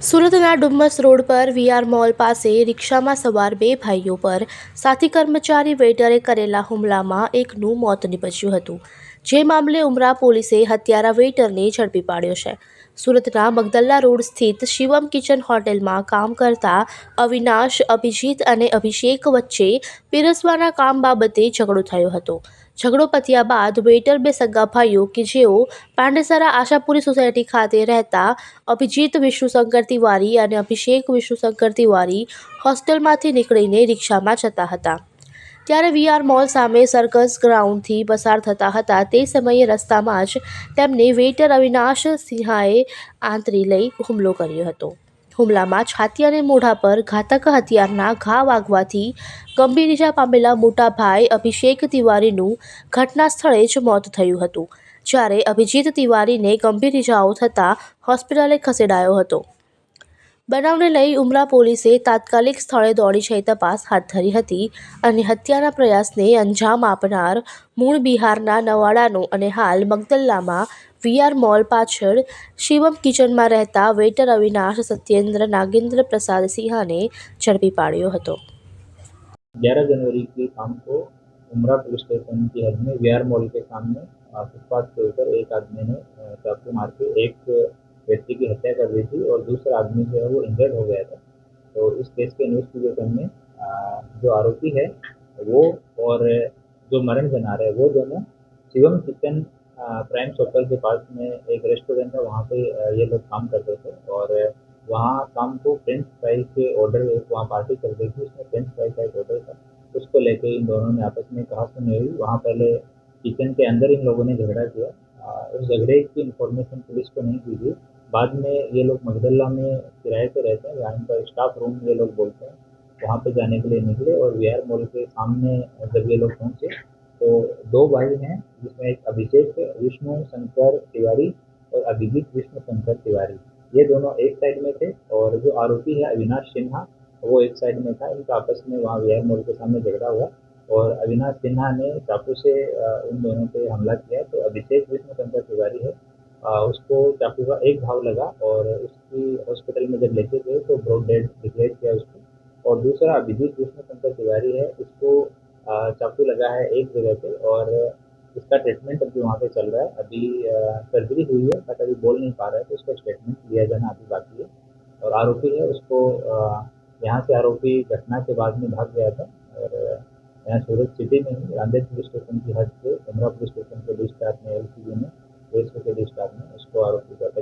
સુરતના ડુમ્મસ રોડ પર VR mall પાસે રિક્ષામાં સવાર બે ભાઈઓ પર સાથી કર્મચારી વેઇટરે કરેલા હુમલામાં એકનું મોત નીપજ્યું હતું. જે મામલે ઉમરા પોલીસે હત્યારા વેઇટરને ઝડપી પાડ્યો છે. સુરતના મગદલ્લા રોડ સ્થિત શિવમ કિચન હોટેલમાં કામ કરતા અવિનાશ, અભિજીત અને અભિષેક વચ્ચે પીરસવાના કામ બાબતે ઝઘડો થયો હતો. ઝઘડો પત્યા બાદ વેઇટર બે સગા ભાઈઓ કે જેઓ પાંડેસરા આશાપુરી સોસાયટી ખાતે રહેતા અભિજીત વિષ્ણુશંકર તિવારી અને અભિષેક વિષ્ણુશંકર તિવારી હોસ્ટેલમાંથી નીકળીને રિક્ષામાં જતા હતા. ત્યારે વીઆર મોલ સામે સર્કસ ગ્રાઉન્ડથી પસાર થતા હતા, તે સમયે રસ્તામાં જ તેમને વેઇટર અવિનાશ સિંહાએ આંતરી લઈ હુમલો કર્યો હતો. હુમલામાં છાતી અને મોઢા પર ઘાતક હથિયારના ઘા વાગવાથી ગંભીર ઇજા પામેલા મોટા ભાઈ અભિષેક તિવારીનું ઘટના સ્થળે જ મોત થયું હતું, જ્યારે અભિજીત તિવારીને ગંભીર ઇજાઓ થતાં હોસ્પિટલે ખસેડાયો હતો. બનાવને લઈ ઉમરા પોલીસે તાત્કાલિક સ્થળે દોડી જઈ તપાસ હાથ ધરી હતી અને હત્યાના પ્રયાસને અંજામ આપનાર મૂળ બિહારના નવાડાનો અને હાલ મગદલ્લામાં વીઆર મોલ પાછળ શિવમ કિચનમાં રહેતા વેટર અવિનાશ સત્યેન્દ્ર નાગેન્દ્ર પ્રસાદ સિંહાને ઝડપી પાડ્યો હતો ग्यारह जनवरी की शाम को उमरा पुलिस स्टेशन की हद में वीआर मॉल के सामने अ, फुटपाथ के ऊपर एक आदमी ने अ, चाकू मार के एक व्यक्ति की हत्या कर दी थी और दूसरा आदमी जो है वो इंजर्ड हो गया था। तो इस केस के इन्वेस्टिगेशन में जो आरोपी है, वो और जो मरण जनार है, वो दोनों शिवम किचन प्राइम सर्कल के पास में एक रेस्टोरेंट है, वहाँ पे ये लोग काम करते थे और वहाँ शाम को फ्रेंच फ्राइज के ऑर्डर वहाँ पार्टी चल रही थी, उसमें फ्रेंच फ्राइज का एक ऑर्डर था। उसको लेके इन दोनों ने आपस में कहा, सुनी हुई वहाँ पहले किचन के अंदर इन लोगों ने झगड़ा किया। उस झगड़े की इन्फॉर्मेशन पुलिस को नहीं दी थी बाद में ये लोग मगदल्ला में किराए पे रहते हैं जहाँ इनका स्टाफ रूम ये लोग बोलते हैं, वहाँ पे जाने के लिए निकले और वी आर मॉल के सामने जब ये लोग पहुँचे तो दो भाई हैं, जिसमें एक अभिषेक विष्णु शंकर तिवारी और अभिजीत विष्णु शंकर तिवारी। ये दोनों एक साइड में थे और जो आरोपी है अविनाश सिन्हा, वो एक साइड में था, इनका आपस में वहाँ वी आर मॉल के सामने झगड़ा हुआ और अविनाश सिन्हा ने चाकू से उन दोनों पे हमला किया। तो अभिषेक विष्णु शंकर तिवारी है उसको चाकू का एक घाव लगा और उसकी हॉस्पिटल में जब लेके गए तो ब्रोड डेड डिक्लेयर किया उसको। और दूसरा अभिजीत विष्णु शंकर तिवारी है उसको चाकू लगा है एक जगह पे और इसका ट्रीटमेंट अभी वहाँ पे चल रहा है। अभी सर्जरी हुई है बट अभी बोल नहीं पा रहा है तो उसका स्टेटमेंट लिया जाना अभी बाकी है। और आरोपी है, उसको यहाँ से आरोपी घटना के बाद में भाग गया था और यहाँ सूरत सिटी में ही। रांदेर पुलिस स्टेशन की हद से, उमरा पुलिस स्टेशन के स्टाफ ने एल ने वेस्ट के डी में उसको आरोपी को